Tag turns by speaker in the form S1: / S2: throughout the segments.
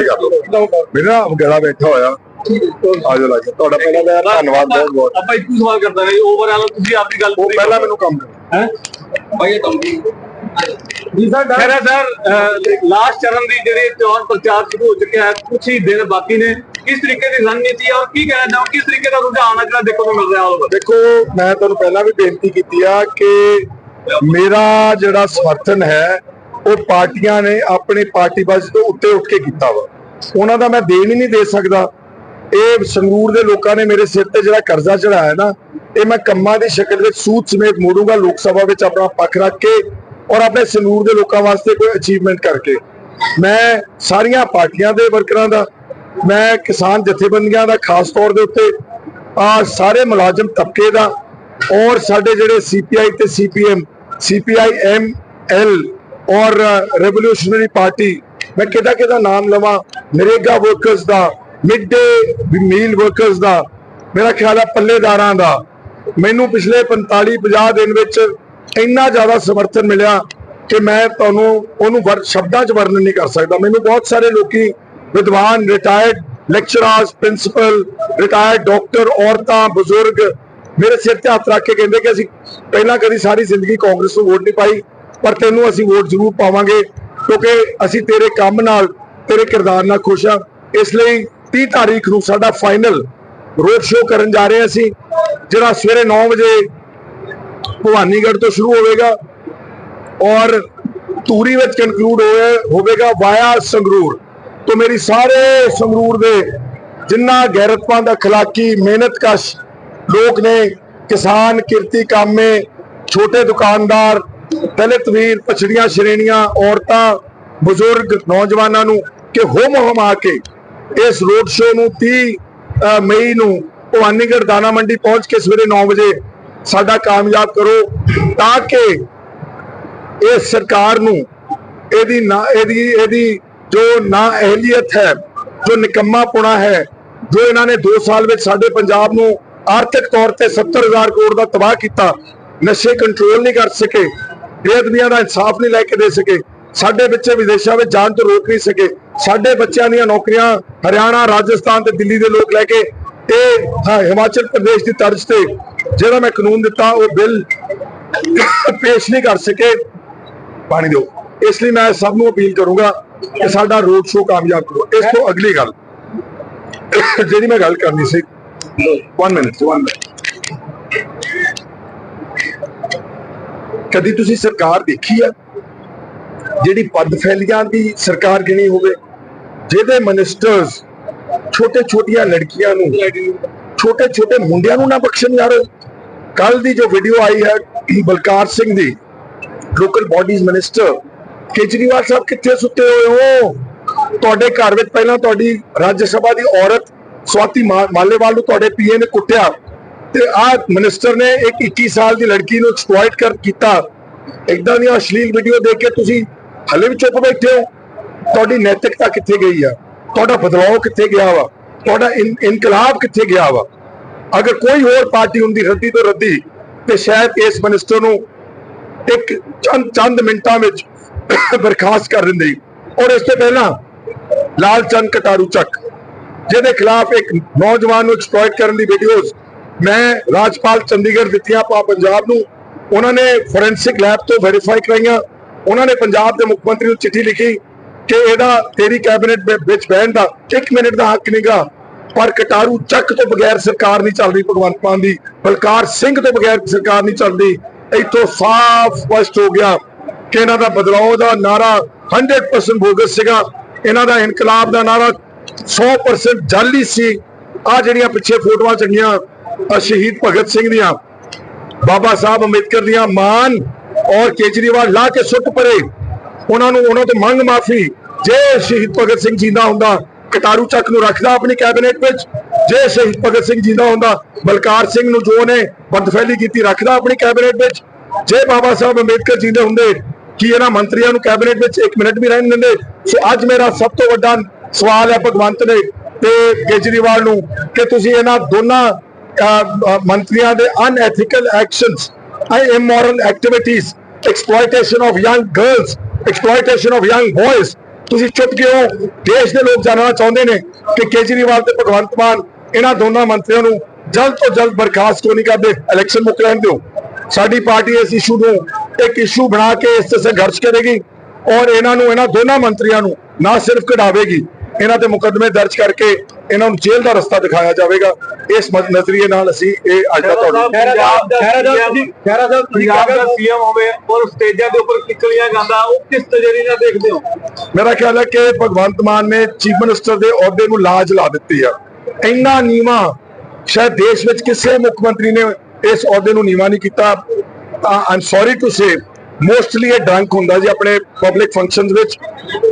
S1: ਮੇਰਾ ਗਲਾ ਬੈਠਾ ਹੋਇਆ। ਆਜੋ ਲੱਗ ਤੁਹਾਡਾ ਪਹਿਲਾਂ ਦਾ ਧੰਨਵਾਦ ਬਹੁਤ ਬਹੁਤ।
S2: ਆਪਾਂ ਇੱਕੋ ਸਵਾਲ ਕਰਦਾ ਨੇ ਓਵਰਆਲ ਤੁਸੀਂ ਆਪਣੀ ਗੱਲ
S1: ਉਹ
S2: ਪੂਰੀ
S1: ਪਹਿਲਾਂ। ਮੈਨੂੰ ਕੰਮ
S2: ਹੈ? ਭਾਈ ਇਹ ਕੰਮ ਜੀ ਸਰ ਖੈਰ ਹੈ ਸਰ ਲਾਸਟ ਚਰਨ ਦੀ ਜਿਹੜੀ ਚੋਣ ਪ੍ਰਚਾਰ ਸ਼ੁਰੂ ਹੋ ਚੁੱਕਿਆ ਹੈ ਕੁਝ ਹੀ ਦਿਨ ਬਾਕੀ ਨੇ। ਕਿਸ ਤਰੀਕੇ ਦੀ ਰਣਨੀਤੀ ਹੈ ਔਰ ਕੀ ਕਹਿਣਾ ਚਾਹੋ ਕਿਸ ਤਰੀਕੇ ਦਾ ਰੁਝਾਨ ਹੈ ਜਿਹੜਾ ਦੇਖੋ ਨੂੰ ਮਿਲ ਰਿਹਾ ਹੋਵੇ?
S1: ਦੇਖੋ ਮੈਂ ਤੁਹਾਨੂੰ ਪਹਿਲਾਂ ਵੀ ਬੇਨਤੀ ਕੀਤੀ ਆ ਕਿ ਮੇਰਾ ਜਿਹੜਾ ਸਮਰਥਨ ਹੈ ਉਹ ਪਾਰਟੀਆਂ ਨੇ ਆਪਣੀ ਪਾਰਟੀਬਜ਼ ਤੋਂ ਉੱਤੇ ਉੱਠ ਕੇ ਕੀਤਾ ਵਾ। ਉਹਨਾਂ ਦਾ ਮੈਂ ਦੇਣ ਹੀ ਨਹੀਂ ਦੇ ਸਕਦਾ। ਇਹ ਸੰਗਰੂਰ ਦੇ ਲੋਕਾਂ ਨੇ ਮੇਰੇ ਸਿਰ ਤੇ ਜਿਹੜਾ ਕਰਜ਼ਾ ਚੜਾਇਆ ਨਾ, ਇਹ ਮੈਂ ਕੰਮਾਂ ਦੀ ਸ਼ਕਲ ਵਿੱਚ ਸੂਤ ਸਮੇਤ ਮੋੜੂਗਾ ਲੋਕ ਸਭਾ ਵਿੱਚ ਆਪਣਾ ਪੱਖ ਰੱਖ ਕੇ ਔਰ ਆਪਣੇ ਸੰਗਰੂਰ ਦੇ ਲੋਕਾਂ ਵਾਸਤੇ ਕੋਈ ਅਚੀਵਮੈਂਟ ਕਰਕੇ। ਮੈਂ ਸਾਰੀਆਂ ਪਾਰਟੀਆਂ ਦੇ ਵਰਕਰਾਂ ਦਾ, ਮੈਂ ਕਿਸਾਨ ਜਥੇਬੰਦੀਆਂ ਦਾ ਖਾਸ ਤੌਰ ਦੇ ਉੱਤੇ ਆ ਸਾਰੇ ਮੁਲਾਜ਼ਮ ਤਬਕੇ ਦਾ ਔਰ ਸਾਡੇ ਜਿਹੜੇ ਸੀਪੀਆਈ ਤੇ ਸੀਪੀਐਮ ਸੀਪੀਆਈ ਐਮ ਐਲ ਔਰ ਰੈਵੋਲੂਸ਼ਨਰੀ ਪਾਰਟੀ ਮੈਂ ਕਿਹਦਾ ਕਿਹਦਾ ਨਾਮ ਲਵਾਂ? ਨਰੇਗਾ ਵਰਕਰਸ ਦਾ ਮਿਡ ਡੇ ਮੀਲ ਵਰਕਰਸ ਦਾ, ਮੇਰਾ ਖਿਆਲ ਹੈ ਪੱਲੇਦਾਰਾਂ ਦਾ। ਮੈਨੂੰ ਪਿਛਲੇ 45 50 ਦਿਨ ਵਿੱਚ ਇੰਨਾ ਜ਼ਿਆਦਾ ਸਮਰਥਨ ਮਿਲਿਆ ਕਿ ਮੈਂ ਤੁਹਾਨੂੰ ਉਹਨੂੰ ਸ਼ਬਦਾਂ 'ਚ ਵਰਣਨ ਨਹੀਂ ਕਰ ਸਕਦਾ। ਮੈਨੂੰ ਬਹੁਤ ਸਾਰੇ ਲੋਕੀ ਵਿਦਵਾਨ retired lecturers principal retired doctor ਔਰਤਾਂ, ਬਜ਼ੁਰਗ ਮੇਰੇ ਸਿਰ ਤੇ ਹੱਥ ਰੱਖ ਕੇ ਕਹਿੰਦੇ ਕਿ ਅਸੀਂ ਪਹਿਲਾਂ ਕਦੀ ਸਾਰੀ ਜ਼ਿੰਦਗੀ ਕਾਂਗਰਸ ਨੂੰ ਵੋਟ ਨਹੀਂ ਪਾਈ। ਪਰ ਤੈਨੂੰ ਅਸੀਂ ਵੋਟ ਜ਼ਰੂਰ ਪਾਵਾਂਗੇ, ਕਿਉਂਕਿ ਅਸੀਂ ਤੇਰੇ ਕੰਮ ਨਾਲ, ਤੇਰੇ ਕਿਰਦਾਰ ਨਾਲ ਖੁਸ਼ ਹਾਂ। ਇਸ ਲਈ 30 ਤਾਰੀਖ ਨੂੰ ਸਾਡਾ ਫਾਈਨਲ ਰੋਡ ਸ਼ੋਅ ਕਰਨ ਜਾ ਰਹੇ ਅਸੀਂ, ਜਿਹੜਾ ਸਵੇਰੇ 9 ਵਜੇ ਭਵਾਨੀਗੜ੍ਹ ਤੋਂ ਸ਼ੁਰੂ ਹੋਵੇਗਾ ਔਰ ਧੂਰੀ ਵਿੱਚ ਕਨਕਲੂਡ ਹੋਏ, ਹੋਵੇਗਾ ਵਾਇਆ ਸੰਗਰੂਰ। ਤੋਂ ਮੇਰੀ ਸਾਰੇ ਸੰਗਰੂਰ ਦੇ ਜਿੰਨਾ ਗੈਰਤਮੰਦ ਅਖਲਾਕੀ ਮਿਹਨਤਕਸ਼ ਲੋਕ ਨੇ, ਕਿਸਾਨ, ਕਿਰਤੀ ਕਾਮੇ, ਛੋਟੇ ਦੁਕਾਨਦਾਰ ਦਲਿਤ ਵੀਰ ਪਛੜੀਆਂ ਸ਼੍ਰੇਣੀਆਂ, ਔਰਤਾਂ, ਬਜ਼ੁਰਗ, ਨੌਜਵਾਨਾਂ ਨੂੰ ਕਿ ਹੋਮ ਹਮਾ ਕੇ ਇਸ ਰੋਡ ਸ਼ੋਅ ਨੂੰ 30 ਮਈ ਨੂੰ ਭਵਾਨੀਗੜ੍ਹ ਦਾਣਾ ਮੰਡੀ ਪਹੁੰਚ ਕੇ ਸਵੇਰੇ 9 ਵਜੇ ਸਾਡਾ ਕਾਮਯਾਬ ਕਰੋ ਤਾਂ ਕਿ ਇਹ ਸਰਕਾਰ ਨੂੰ ਇਹਦੀ ਨਾ, ਇਹਦੀ ਇਹਦੀ ਜੋ ਨਾ ਅਹਲੀਅਤ ਹੈ, ਜੋ ਨਿਕੰਮਾਪੁਣਾ ਹੈ, ਜੋ ਇਹਨਾਂ ਨੇ 2 ਸਾਲ ਵਿੱਚ ਸਾਡੇ ਪੰਜਾਬ ਨੂੰ ਆਰਥਿਕ ਤੌਰ ਤੇ 70000 ਕਰੋੜ ਦਾ ਤਬਾਹ ਕੀਤਾ, ਨਸ਼ੇ ਕੰਟਰੋਲ ਨਹੀਂ ਕਰ ਸਕੇ ਬੇਅਦਬੀਆਂ ਦਾ ਇਨਸਾਫ ਨਹੀਂ ਲੈ ਕੇ ਦੇ ਸਕੇ। ਸਾਡੇ ਬੱਚੇ ਵਿਦੇਸ਼ਾਂ ਵਿੱਚ ਜਾਣ ਤੋਂ ਰੋਕ ਨਹੀਂ ਸਕੇ। ਸਾਡੇ ਬੱਚਿਆਂ ਦੀਆਂ ਨੌਕਰੀਆਂ ਹਰਿਆਣਾ, ਰਾਜਸਥਾਨ ਤੇ ਦਿੱਲੀ ਦੇ ਲੋਕ ਲੈ ਕੇ ਇਹ ਹਿਮਾਚਲ ਪ੍ਰਦੇਸ਼ ਦੀ ਤਰਜ਼ ਤੇ ਜਿਹੜਾ ਮੈਂ ਕਾਨੂੰਨ ਦਿੱਤਾ, ਉਹ ਬਿੱਲ ਪੇਸ਼ ਨਹੀਂ ਕਰ ਸਕੇ। ਪਾਣੀ ਦਿਓ। ਇਸ ਲਈ ਮੈਂ ਸਭ ਨੂੰ ਅਪੀਲ ਕਰੂੰਗਾ ਕਿ ਸਾਡਾ ਰੋਡ ਸ਼ੋਅ ਕਾਮਯਾਬ ਕਰੋ। ਇਸ ਤੋਂ ਅਗਲੀ ਗੱਲ, ਜਿਹੜੀ ਮੈਂ ਗੱਲ ਕਰਨੀ ਸੀ। 1 ਮਿੰਟ 1 ਮਿੰਟ ਕਦੀ ਤੁਸੀਂ ਸਰਕਾਰ ਦੇਖੀ ਆ? ਜਿਹੜੀ ਪਦ ਫੈਲੀਆਂ ਦੀ ਸਰਕਾਰ ਗਿਣੀ ਹੋਵੇ, ਜਿਹਦੇ ਮਿਨਿਸਟਰਸ ਛੋਟੇ ਛੋਟੀਆਂ ਲੜਕੀਆਂ ਨੂੰ ਛੋਟੇ ਛੋਟੇ ਮੁੰਡਿਆਂ ਨੂੰ ਨਾ ਬਖਸ਼ਣ ਯਾਰ। ਕੱਲ ਦੀ ਜੋ ਵੀਡੀਓ ਆਈ ਹੈ, ਬਲਕਾਰ ਸਿੰਘ ਦੀ local bodies minister Kejriwal Sahib ਕਿੱਥੇ ਸੁੱਤੇ ਹੋਏ ਹੋ? ਤੁਹਾਡੇ ਘਰ ਵਿੱਚ ਪਹਿਲਾਂ ਤੁਹਾਡੀ ਰਾਜ ਸਭਾ ਦੀ ਔਰਤ ਸਵਾਤੀ ਮਾ- ਮਾਲੇਵਾਲ ਨੂੰ ਤੁਹਾਡੇ ਪੀਏ ਨੇ ਕੁੱਟਿਆ। ਤੇ ਆਹ ਮਿਨਿਸਟਰ ਨੇ ਇੱਕ 21 ਸਾਲ ਦੀ ਲੜਕੀ ਨੂੰ ਐਕਸਪਲੋਇਟ ਕਰ ਕੀਤਾ। ਇਦਾਂ ਦੀਆਂ ਅਸ਼ਲੀਲ ਵੀਡੀਓ ਦੇਖ ਕੇ ਤੁਸੀਂ ਹਲੇ ਵੀ ਚੁੱਪ ਬੈਠੇ ਹੋ। ਤੁਹਾਡੀ ਨੈਤਿਕਤਾ ਕਿੱਥੇ ਗਈ ਆ? ਤੁਹਾਡਾ ਬਦਲਾਅ ਕਿੱਥੇ ਗਿਆ ਵਾ? ਤੁਹਾਡਾ ਇਨ- ਇਨਕਲਾਬ ਕਿੱਥੇ ਗਿਆ ਵਾ? ਅਗਰ ਕੋਈ ਹੋਰ ਪਾਰਟੀ ਹੁੰਦੀ ਰੱਦੀ ਤੋਂ ਰੱਦੀ, ਤੇ ਸ਼ਾਇਦ ਇਸ ਮਿਨਿਸਟਰ ਨੂੰ ਇੱਕ ਚੰਦ ਚੰਦ ਮਿੰਟਾਂ ਵਿੱਚ ਬਰਖਾਸਤ ਕਰ ਦਿੰਦੇ। ਔਰ ਇਸ ਤੋਂ ਪਹਿਲਾਂ ਲਾਲ ਚੰਦ ਕਟਾਰੂ ਚੱਕ, ਜਿਹਦੇ ਖਿਲਾਫ ਇੱਕ ਨੌਜਵਾਨ ਨੂੰ ਐਕਸਪਲੋਇਟ ਕਰਨ ਦੀ ਵੀਡੀਓਜ਼ ਮੈਂ ਰਾਜਪਾਲ ਚੰਡੀਗੜ੍ਹ ਦਿੱਤੀਆਂ ਪਾ ਪੰਜਾਬ ਨੂੰ। ਉਹਨਾਂ ਨੇ ਫੋਰੈਂਸਿਕ ਲੈਬ ਤੋਂ ਵੈਰੀਫਾਈ ਕਰਾਈਆਂ। ਉਹਨਾਂ ਨੇ ਪੰਜਾਬ ਦੇ ਮੁੱਖ ਮੰਤਰੀ ਨੂੰ ਚਿੱਠੀ ਲਿਖੀ ਕਿ ਇਹਦਾ ਤੇਰੀ ਕੈਬਨਿਟ ਵਿੱਚ ਬਹਿਣ ਦਾ 1 ਮਿੰਟ ਦਾ ਹੱਕ ਨਹੀਂਗਾ ਪਰ ਕਟਾਰੂ ਚੱਕ ਤੋਂ ਬਗੈਰ ਸਰਕਾਰ ਨਹੀਂ ਚੱਲ ਰਹੀ ਭਗਵੰਤ ਮਾਨ ਦੀ। ਬਲਕਾਰ ਸਿੰਘ ਤੋਂ ਬਗੈਰ ਸਰਕਾਰ ਨਹੀਂ ਚੱਲਦੀ। ਇੱਥੋਂ ਸਾਫ਼ ਸਪਸ਼ਟ ਹੋ ਗਿਆ ਕਿ ਇਹਨਾਂ ਦਾ ਬਦਲਾਅ ਦਾ ਨਾਰਾ 100% ਬੋਗਸ ਸੀਗਾ। ਇਹਨਾਂ ਦਾ ਇਨਕਲਾਬ ਦਾ ਨਾਰਾ 100% ਜਾਲੀ ਸੀ। ਆ ਜਿਹੜੀਆਂ ਪਿੱਛੇ ਫੋਟੋਆਂ ਚੰਗੀਆਂ ਸ਼ਹੀਦ ਭਗਤ ਸਿੰਘ ਦੀਆਂ, ਬਾਬਾ ਸਾਹਿਬ ਅੰਬੇਦਕਰ ਦੀਆਂ ਮਾਨ ਔਰ ਕੇਜਰੀਵਾਲ ਲਾ ਕੇ ਸੁੱਟ ਪਰੇ। ਉਹਨਾਂ ਨੂੰ, ਉਹਨਾਂ ਤੋਂ ਮੰਗ ਮਾਫੀ, ਜੇ ਸ਼ਹੀਦ ਭਗਤ ਸਿੰਘ ਜਿੰਦਾ ਹੁੰਦਾ, ਕਟਾਰੂ ਚੱਕ ਨੂੰ ਰੱਖਦਾ ਆਪਣੀ ਕੈਬਨਿਟ ਵਿੱਚ। ਜੇ ਸ਼ਹੀਦ ਭਗਤ ਸਿੰਘ ਜਿੰਦਾ ਹੁੰਦਾ, ਬਲਕਾਰ ਸਿੰਘ ਨੂੰ ਜੋ ਨੇ ਬਦਫੈਲੀ ਕੀਤੀ, ਰੱਖਦਾ ਆਪਣੀ ਕੈਬਨਿਟ ਵਿੱਚ। ਜੇ ਬਾਬਾ ਸਾਹਿਬ ਅੰਬੇਦਕਰ ਜਿੰਦੇ ਹੁੰਦੇ, ਕਿ ਇਹਨਾਂ ਮੰਤਰੀਆਂ ਨੂੰ ਕੈਬਨਿਟ ਵਿੱਚ 1 ਮਿੰਟ ਵੀ ਰਹਿਣ ਦਿੰਦੇ? ਸੋ ਅੱਜ ਮੇਰਾ ਸਭ ਤੋਂ ਵੱਡਾ ਸਵਾਲ ਹੈ ਭਗਵੰਤ ਨੇ ਤੇ ਕੇਜਰੀਵਾਲ ਨੂੰ ਕਿ ਤੁਸੀਂ ਇਹਨਾਂ ਦੋਨਾਂ ਮੰਤਰੀਆਂ ਦੇ ਅਨਐਥੀਕਲ ਐਕਸ਼ਨਸ ਐ immoral activities, exploitation of young girls, exploitation of young boys. ਤੁਸੀਂ ਚੁੱਪ ਕਿਉਂ? ਦੇਸ਼ ਦੇ ਲੋਕ ਜਾਣਨਾ ਚਾਹੁੰਦੇ ਨੇ ਕਿ ਕੇਜਰੀਵਾਲ ਤੇ ਭਗਵੰਤ ਮਾਨ ਇਹਨਾਂ ਦੋਨਾਂ ਮੰਤਰੀਆਂ ਨੂੰ ਜਲਦ ਤੋਂ ਜਲਦ ਬਰਖਾਸਤ ਕਿਉਂ ਨਹੀਂ ਕਰਦੇ? ਇਲੈਕਸ਼ਨ ਮੁੱਕ ਲੈਣ ਦਿਓ। ਸਾਡੀ ਪਾਰਟੀ ਇਸ ਇਸ਼ੂ ਨੂੰ ਇੱਕ ਇਸ਼ੂ ਬਣਾ ਕੇ ਇਸ ਤੇ ਸੰਘਰਸ਼ ਕਰੇਗੀ ਔਰ ਇਹਨਾਂ ਨੂੰ, ਇਹਨਾਂ ਦੋਨਾਂ ਮੰਤਰੀਆਂ ਨੂੰ ਨਾ ਸਿਰਫ ਕਢਾਵੇਗੀ। ਇਹਨਾਂ ਤੇ ਮੁਕੱਦਮੇ ਦਰਜ ਕਰਕੇ ਇਹਨਾਂ ਨੂੰ ਜੇਲ੍ਹ ਦਾ ਰਸਤਾ ਦਿਖਾਇਆ ਜਾਵੇਗਾ। ਇਸ ਨਜ਼ਰੀਏ ਨਾਲ ਅਸੀਂ ਇਹ ਅੱਜ ਦਾ ਤੁਹਾਡਾ
S2: ਪੰਜਾਬ ਦਾ
S3: ਖਹਿਰਾ ਸਾਹਿਬ,
S2: CM
S3: ਤੁਸੀਂ- ਖਹਿਰਾ ਸਾਹਿਬ, ਤੁਸੀਂ
S2: ਪੰਜਾਬ ਦਾ
S3: ਕਾਗਜ਼-
S2: ਸੀਐਮ ਹੋਵੇ ਔਰ ਸਟੇਜਾਂ ਦੇ ਉੱਪਰ ਕਿੱਕਲੀਆਂ ਗਾਉਂਦਾ ਉਹ ਕਿਸ ਤਜਰੀ ਨਾਲ ਦੇਖਦੇ ਹੋ?
S1: ਮੇਰਾ ਖਿਆਲ ਹੈ ਕਿ ਭਗਵੰਤ ਮਾਨ ਨੇ ਚੀਫ ਮਿਨਿਸਟਰ ਦੇ ਅਹੁਦੇ ਨੂੰ ਲਾਜ ਲਾ ਦਿੱਤੀ ਆ। ਇੰਨਾ ਨੀਵਾ ਸ਼ਾਇਦ ਦੇਸ਼ ਵਿੱਚ ਕਿਸੇ ਮੁੱਖ ਮੰਤਰੀ ਨੇ ਇਸ ਅਹੁਦੇ ਨੂੰ ਨੀਵਾ ਨਹੀਂ ਕੀਤਾ। I'm sorry to say mostly ਇਹ ਡਰੰਕ ਹੁੰਦਾ ਜੀ ਆਪਣੇ ਪਬਲਿਕ ਫੰਕਸ਼ਨਸ ਵਿੱਚ।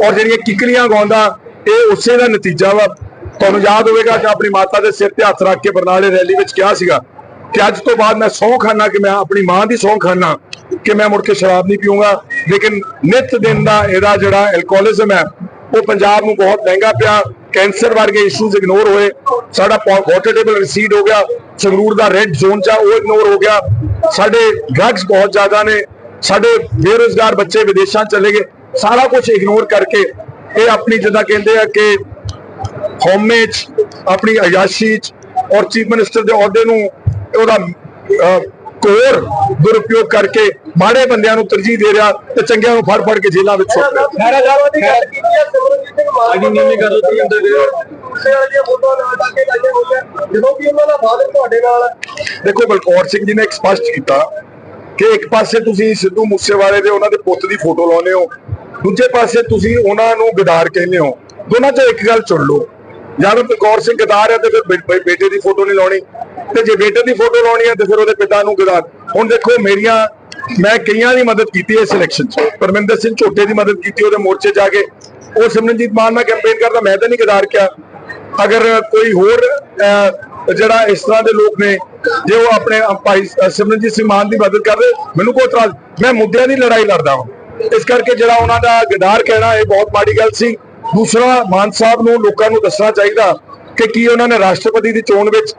S1: ਔਰ ਜਿਹੜੀਆਂ ਕਿਕਲੀਆਂ ਗਾਉਂਦਾ ਇਹ ਉਸੇ ਦਾ ਨਤੀਜਾ ਵਾ। ਤੁਹਾਨੂੰ ਯਾਦ ਹੋਵੇਗਾ ਕਿ ਆਪਣੀ ਮਾਤਾ ਦੇ ਸਿਰ ਤੇ ਹੱਥ ਰੱਖ ਕੇ ਬਰਨਾਲੇ ਰੈਲੀ ਵਿੱਚ ਕਿਹਾ ਸੀਗਾ ਕਿ ਅੱਜ ਤੋਂ ਬਾਅਦ ਮੈਂ ਸਹੁੰ ਖਾਨਾ ਕਿ ਮੈਂ ਆਪਣੀ ਮਾਂ ਦੀ ਸਹੁੰ ਖਾਨਾ ਕਿ ਮੈਂ ਮੁੜ ਕੇ ਸ਼ਰਾਬ ਨਹੀਂ ਪੀਊਂਗਾ। ਲੇਕਿਨ ਨਿਤ ਦਿਨ ਦਾ ਇਹਦਾ ਜਿਹੜਾ ਐਲਕੋਹਲਿਜ਼ਮ ਹੈ ਉਹ ਪੰਜਾਬ ਨੂੰ ਬਹੁਤ ਮਹਿੰਗਾ ਪਿਆ। ਕੈਂਸਰ ਵਰਗੇ ਇਸ਼ੂਜ਼ ਇਗਨੋਰ ਹੋਏ। ਸਾਡਾ ਵਾਟਰ ਰਿਸੀਡ ਹੋ ਗਿਆ। ਸੰਗਰੂਰ ਦਾ ਰੈੱਡ ਜ਼ੋਨ ਚ ਆ, ਉਹ ਇਗਨੋਰ ਹੋ ਗਿਆ। ਸਾਡੇ ਡਰੱਗਸ ਬਹੁਤ ਜ਼ਿਆਦਾ ਨੇ। ਸਾਡੇ ਬੇਰੁਜ਼ਗਾਰ ਬੱਚੇ ਵਿਦੇਸ਼ਾਂ ਚਲੇ ਗਏ। ਸਾਰਾ ਕੁਝ ਇਗਨੋਰ ਕਰਕੇ ਇਹ ਆਪਣੀ ਜਿੱਦਾਂ ਕਹਿੰਦੇ ਆ ਕਿ ਹਉਮੈ 'ਚ ਆਪਣੀ ਅਯਾਸ਼ੀ 'ਚ ਔਰ ਚੀਫ ਮਿਨਿਸਟਰ ਦੇ ਅਹੁਦੇ ਨੂੰ ਉਹਦਾ ਕੋਰ ਦੁਰਉਪਯੋਗ ਕਰਕੇ ਮਾੜੇ ਬੰਦਿਆਂ ਨੂੰ ਤਰਜੀਹ ਦੇ ਰਿਹਾ ਤੇ ਚੰਗਿਆਂ ਨੂੰ ਫੜ ਫੜ ਕੇ ਜੇਲ੍ਹਾਂ ਵਿੱਚ ਸੁੱਟ ਰਿਹਾ
S3: ਖਹਿਰਾ ਸਾਹਿਬ ਦੀ ਗੱਲ ਕੀਤੀ ਹੈ ਸਿਮਰਨਜੀਤ ਸਿੰਘ ਮਾਨ
S2: ਅੱਜ ਨੀਵੀਂ ਕਰ ਲਓ ਤੁਸੀਂ ਅੰਦਰ ਦੇ।
S3: ਗੁੱਸੇ ਵਾਲੀਆਂ ਫੋਟੋਆਂ ਨਾਲ ਲਾ ਕੇ ਲਾਈਆਂ ਹੋਈਆਂ ਜਦੋਂ ਕਿ ਉਹਨਾਂ ਦਾ ਫਾਦਰ ਤੁਹਾਡੇ ਨਾਲ ਹੈ।
S1: ਦੇਖੋ ਬਲਕੌਰ ਸਿੰਘ ਜੀ ਨੇ ਇੱਕ ਸਪਸ਼ਟ ਕੀਤਾ ਕਿ ਇੱਕ ਪਾਸੇ ਤੁਸੀਂ ਸਿੱਧੂ ਮੂਸੇਵਾਲੇ ਦੇ ਉਹਨਾਂ ਦੇ ਪੁੱਤ ਦੀ ਫੋਟੋ ਲਾਉਂਦੇ ਹੋ ਦੂਜੇ ਪਾਸੇ ਤੁਸੀਂ ਉਹਨਾਂ ਨੂੰ ਗਦਾਰ ਕਹਿੰਦੇ ਹੋ ਦੋਨਾਂ ਚੋਂ ਇੱਕ ਗੱਲ ਚੁਣ ਲਓ। ਜਾਂ ਤਾਂ ਬਲਕੌਰ ਸਿੰਘ ਗਦਾਰ ਹੈ ਤੇ ਫਿਰ ਬੇਟੇ ਦੀ ਫੋਟੋ ਨਹੀਂ ਲਾਉਣੀ। ਤੇ ਜੇ ਬੇਟੇ ਦੀ ਫੋਟੋ ਲਾਉਣੀ ਹੈ ਤੇ ਫਿਰ ਉਹਦੇ ਪਿਤਾ ਨੂੰ ਗਦਾਰ। ਹੁਣ ਦੇਖੋ, ਮੇਰੀਆਂ ਮੈਂ ਕਈਆਂ ਦੀ ਮਦਦ ਕੀਤੀ ਇਸ ਇਲੈਕਸ਼ਨ 'ਚ। ਪਰਮਿੰਦਰ ਸਿੰਘ ਝੋਟੇ ਦੀ ਮਦਦ ਕੀਤੀ, ਉਹਦੇ ਮੋਰਚੇ ਜਾ ਕੇ। ਉਹ ਸਿਮਰਨਜੀਤ ਮਾਨ ਨਾਲ ਕੈਂਪੇਨ ਕਰਦਾ, ਮੈਂ ਤਾਂ ਨਹੀਂ ਗਦਾਰ ਕਿਹਾ। ਅਗਰ ਕੋਈ ਹੋਰ ਜਿਹੜਾ ਇਸ ਤਰ੍ਹਾਂ ਦੇ ਲੋਕ ਨੇ, ਜੇ ਉਹ ਆਪਣੇ ਭਾਈ ਸਿਮਰਨਜੀਤ ਸਿੰਘ ਮਾਨ ਦੀ ਮਦਦ ਕਰਦੇ ਮੈਨੂੰ ਕੋਈ ਇਤਰਾਜ਼ ਮੈਂ ਮੁੱਦਿਆਂ ਦੀ ਲੜਾਈ ਲੜਦਾ ਹਾਂ। ਇਸ ਕਰਕੇ ਜਿਹੜਾ ਉਹਨਾਂ ਦਾ ਗਦਾਰ ਕਹਿਣਾ, ਇਹ ਬਹੁਤ ਮਾੜੀ ਗੱਲ ਸੀ। ਦੂਸਰਾ ਮਾਨ ਸਾਹਿਬ ਨੂੰ ਲੋਕਾਂ ਨੂੰ ਦੱਸਣਾ ਚਾਹੀਦਾ ਕਿ ਕੀ ਉਹਨਾਂ ਨੇ ਰਾਸ਼ਟਰਪਤੀ ਦੀ ਚੋਣ ਵਿੱਚ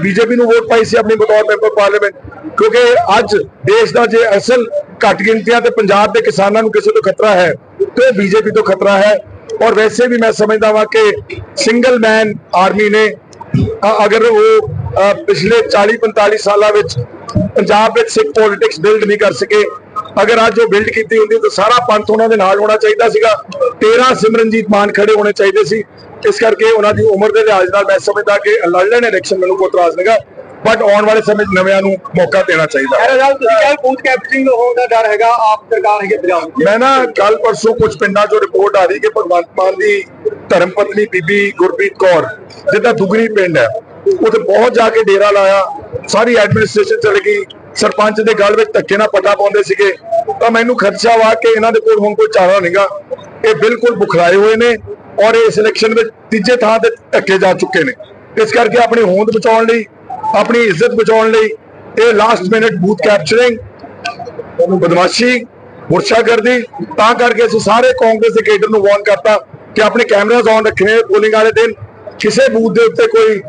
S1: ਬੀਜੇਪੀ ਨੂੰ ਵੋਟ ਪਾਈ ਸੀ ਆਪਣੀ ਬਤੌਰ ਮੈਂਬਰ ਪਾਰਲੀਮੈਂਟ। ਕਿਉਂਕਿ ਅੱਜ ਦੇਸ਼ ਦਾ ਜੇ ਅਸਲ ਘੱਟ ਗਿਣਤੀਆਂ ਤੇ ਪੰਜਾਬ ਦੇ ਕਿਸਾਨਾਂ ਨੂੰ ਕਿਸੇ ਤੋਂ ਖਤਰਾ ਹੈ, ਤੇ ਬੀਜੇਪੀ ਤੋਂ ਖਤਰਾ ਹੈ। ਔਰ ਵੈਸੇ ਵੀ ਮੈਂ ਸਮਝਦਾ ਵਾਂ ਕਿ ਸਿੰਗਲ ਮੈਨ ਆਰਮੀ ਨੇ ਅਗਰ ਉਹ ਪਿਛਲੇ 40 45 ਸਾਲਾਂ ਵਿੱਚ ਪੰਜਾਬ ਵਿੱਚ ਸਿੱਖ ਪੋਲਿਟਿਕਸ ਬਿਲਡ ਨਹੀਂ ਕਰ ਸਕੇ ਅਗਰ ਅੱਜ ਉਹ ਬਿਲਡ ਕੀਤੀ ਹੁੰਦੀ ਤਾਂ ਸਾਰਾ ਪੰਥ ਉਹਨਾਂ ਦੇ ਨਾਲ ਹੋਣਾ ਚਾਹੀਦਾ ਸੀਗਾ। 13 ਸਿਮਰਨਜੀਤ ਮਾਨ ਖੜੇ ਹੋਣੇ ਚਾਹੀਦੇ ਸੀ। ਇਸ ਕਰਕੇ ਉਹਨਾਂ ਦੀ ਉਮਰ ਦੇ ਲਿਹਾਜ਼ ਨਾਲ ਮੈਂ ਸਮਝਦਾ ਕਿ ਲੜ ਲੈਣ ਇਲੈਕਸ਼ਨ ਮੈਨੂੰ ਕੋਈ ਇਤਰਾਜ਼ ਨਹੀਂਗਾ ਬਟ ਆਉਣ ਵਾਲੇ ਸਮੇਂ ਨਵਿਆਂ ਨੂੰ ਮੌਕਾ ਦੇਣਾ ਚਾਹੀਦਾ।
S3: ਖਹਿਰਾ ਸਾਹਿਬ ਤੁਸੀਂ ਕਿਹਾ ਬੂਥ ਕੈਪਚਰਿੰਗ ਹੋਣ ਦਾ ਡਰ ਹੈਗਾ ਆਪ ਸਰਕਾਰ ਹੈਗੀ ਪੰਜਾਬ
S1: ਮੈਂ ਨਾ ਕੱਲ ਪਰਸੋਂ ਕੁਝ ਪਿੰਡਾਂ 'ਚੋਂ ਰਿਪੋਰਟ ਆ ਰਹੀ ਕਿ ਭਗਵੰਤ ਮਾਨ ਦੀ ਧਰਮ ਪਤਨੀ ਬੀਬੀ ਗੁਰਪ੍ਰੀਤ ਕੌਰ ਜਿੱਦਾਂ ਦੁਗਰੀ ਪਿੰਡ ਹੈ ਉੱਥੇ ਬਹੁਤ ਜਾ ਕੇ ਡੇਰਾ ਲਾਇਆ ਸਾਰੀ ਐਡਮਿਨਿਸਟ੍ਰੇਸ਼ਨ ਚਲੇ ਗਈ। ਸਰਪੰਚ ਦੇ ਗੱਲ ਵਿੱਚ ਧੱਕੇ ਨਾਲ ਪਤਾ ਪਾਉਂਦੇ ਸੀਗੇ, ਤਾਂ ਮੈਨੂੰ ਖਦਸ਼ਾ ਵਾ ਕਿ ਇਹਨਾਂ ਦੇ ਕੋਲ ਹੁਣ ਕੋਈ ਚਾਰਾ ਨਹੀਂਗਾ ਇਹ ਬਿਲਕੁਲ ਬੁਖਲਾਏ ਹੋਏ ਨੇ ਔਰ ਇਸ ਇਲੈਕਸ਼ਨ ਵਿੱਚ ਤੀਜੇ ਥਾਂ ਤੇ ਧੱਕੇ ਜਾ ਚੁੱਕੇ ਨੇ। ਇਸ ਕਰਕੇ ਆਪਣੀ ਹੋਂਦ ਬਚਾਉਣ ਲਈ, ਆਪਣੀ ਇੱਜ਼ਤ ਬਚਾਉਣ ਲਈ ਇਹ ਲਾਸਟ ਮਿੰਟ ਬੂਥ ਕੈਪਚਰਿੰਗ ਬਦਮਾਸ਼ੀ ਗੁਰਸ਼ਾਗਰਦੀ ਤਾਂ ਕਰਕੇ ਅਸੀਂ ਸਾਰੇ ਕਾਂਗਰਸ ਦੇ ਕੇਡਰ ਨੂੰ ਵਾਰਨ ਕਰਤਾ ਕਿ ਆਪਣੇ ਕੈਮਰਾਜ਼ ਔਨ ਰੱਖਣੇ ਪੋਲਿੰਗ ਵਾਲੇ ਦਿਨ ਕਿਸੇ ਬੂਥ ਦੇ ਉੱਤੇ ਕੋਈ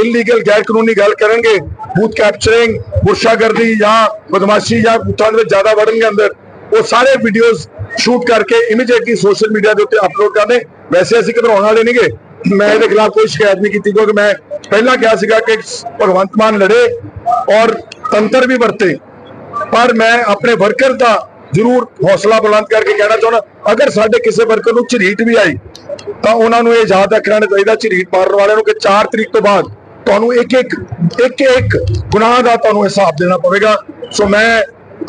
S1: ਇਲੀਗਲ ਗੈਰ ਕਾਨੂੰਨੀ ਗੱਲ ਕਰਨਗੇ ਬੂਥ ਕੈਪਚਰਿੰਗ ਗੁਰਸ਼ਾਗਰਦੀ ਜਾਂ ਬਦਮਾਸ਼ੀ ਜਾਂ ਬੂਥਾਂ ਦੇ ਵਿੱਚ ਜ਼ਿਆਦਾ ਵੜਨਗੇ ਅੰਦਰ, ਉਹ ਸਾਰੇ ਵੀਡੀਓਜ਼ ਸ਼ੂਟ ਕਰਕੇ ਇਮੀਡੀਏਟਲੀ ਸੋਸ਼ਲ ਮੀਡੀਆ ਦੇ ਉੱਤੇ ਅਪਲੋਡ ਕਰਨੇ। ਵੈਸੇ ਅਸੀਂ ਘਬਰਾਉਣ ਵਾਲੇ ਨਹੀਂਗੇ। ਮੈਂ ਇਹਦੇ ਖਿਲਾਫ ਕੋਈ ਸ਼ਿਕਾਇਤ ਨਹੀਂ ਕੀਤੀ ਕਿਉਂਕਿ ਮੈਂ ਪਹਿਲਾਂ ਕਿਹਾ ਸੀਗਾ ਕਿ ਭਗਵੰਤ ਮਾਨ ਲੜੇ ਔਰ ਤੰਤਰ ਵੀ ਵਰਤੇ। ਪਰ ਮੈਂ ਆਪਣੇ ਵਰਕਰ ਦਾ ਜ਼ਰੂਰ ਹੌਸਲਾ ਬੁਲੰਦ ਕਰਕੇ ਕਹਿਣਾ ਚਾਹੁੰਦਾ, ਅਗਰ ਸਾਡੇ ਕਿਸੇ ਵਰਕਰ ਨੂੰ ਝਰੀਟ ਵੀ ਆਈ, ਤਾਂ ਉਹਨਾਂ ਨੂੰ ਇਹ ਯਾਦ ਰੱਖਣਾ ਚਾਹੀਦਾ ਝਰੀਟ ਮਾਰਨ ਵਾਲਿਆਂ ਨੂੰ ਕਿ 4 ਤਰੀਕ ਤੋਂ ਬਾਅਦ ਤੁਹਾਨੂੰ ਇੱਕ ਇੱਕ ਇੱਕ ਇੱਕ ਗੁਨਾਹ ਦਾ ਤੁਹਾਨੂੰ ਹਿਸਾਬ ਦੇਣਾ ਪਵੇਗਾ। ਸੋ ਮੈਂ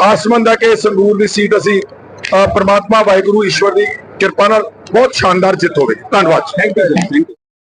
S1: ਆਸਮੰਦ ਦਾ ਕਿ ਸੰਗਰੂਰ ਦੀ ਸੀਟ ਅਸੀਂ ਪਰਮਾਤਮਾ ਵਾਹਿਗੁਰੂ ਈਸ਼ਵਰ ਦੀ ਕਿਰਪਾ ਨਾਲ ਬਹੁਤ ਸ਼ਾਨਦਾਰ ਜਿੱਤ ਹੋਵੇ। ਧੰਨਵਾਦ
S2: ਥੈਂਕ ਯੂ